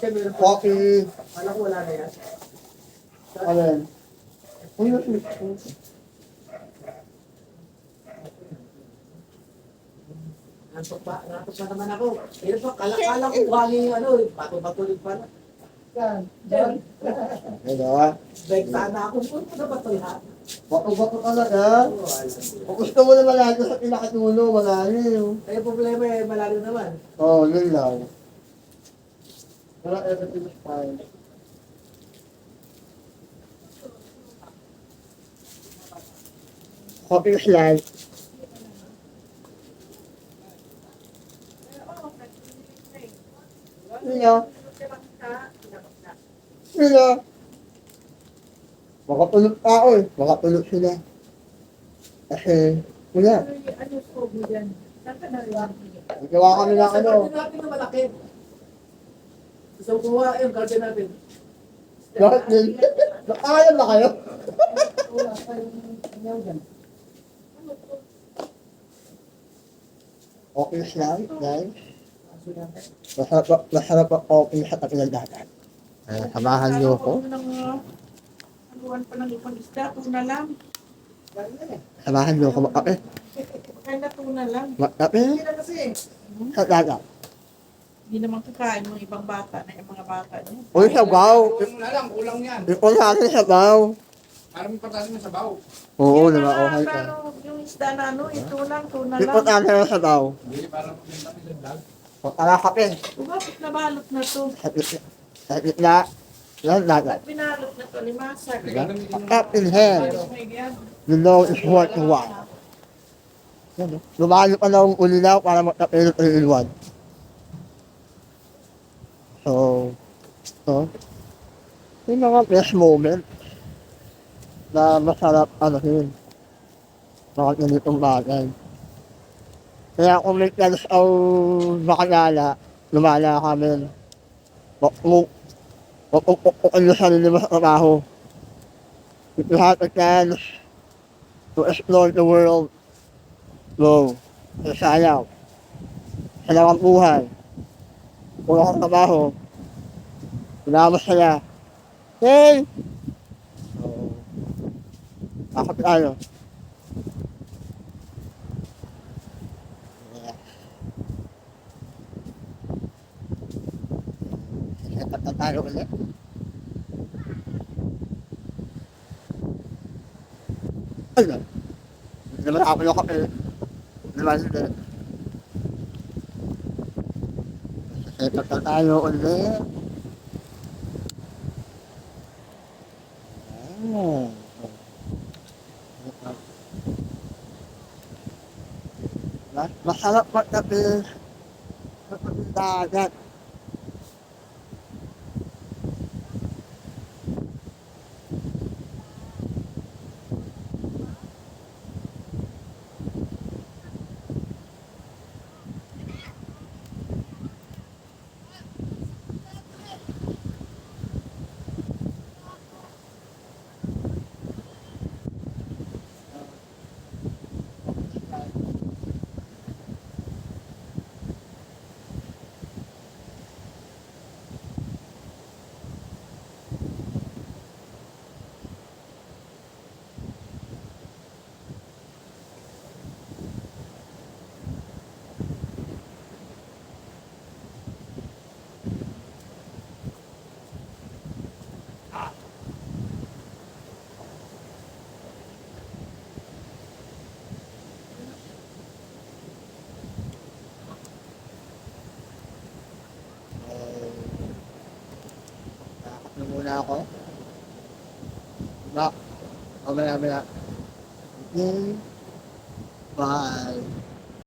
Ka meron pa. Coffee. Alam ko wala na yan. Ano yan? Uy, uy, uy. Nantok pa, nantok pa naman ako. Pero pa, kalakala ko wali yung ano, bato-batulig pala. Yan. Yan. Ano ah? Like sana ako, punta na ba ito lahat? Bato-bato talaga. Kung gusto mo na malalim sa pinakatulo, malalim. Eh, problema eh, malalim naman. Oo, oh, yun lang. Pero everything is fine. Coffee is light. Sino? Makatulog ako eh. Makatulog sila. Kasi, wala. Ano po yan? Saan ka nariyan? Nagawa kami ng ano. Garden natin na malaki. Gusto ko kuha yung garden natin. Lahat din. Nakaya na kayo? Wala pa yung kanyaw dyan. Okay lang, guys. Masarap, masarap ang okay sa katilang dagat. Eh, samahan niyo ako. Haluan pa ng ibang isda, tuna lang. Samahan niyo ako magkape. Kaya na tuna lang. Magkape Hindi na kasi. sa dagat. Hindi naman kakain ng ibang bata na yung mga bata niya. Uy, sabaw. Mo na lang, kulang yan. Sa akin sabaw. Para may patalim ng sabaw. Oo, Yung mga- Okay ka. Pero yung isda na ano, ito lang, tuna sa lang. akin ang sabaw. Hindi, para magbenta kami sa vlog. Pagkala kape. Bakit nabalot na to? Sa gitna. Sa gitna. Dagat. Ba't binalot na to? Gamitin yung... Cup in hand. Ayos mo yan. You know it's worth the while. Yan, oh. Lumalo pa na ang ulinaw para magkape ng three-in-one. So, so, yung mga best moment na masarap ano yun. Mga ganitong bagay. Kaya kung may chance ang makalala, lumala kami. Wag mo, wag mo pupukin yung sarili mo sa trabaho. If you have a chance to explore the world, go. Sasayaw. Sa ang buhay. Kung akong trabaho, wala masaya. Hey! So, bakit tayo? Tayo ulit. Ano? Naman ako yung. Hindi naman hindi. Setup na tayo ulit. Mas- Masarap magkape sa dagat. Na muna ako. Ba? Mamaya, mamaya. Okay. Bye.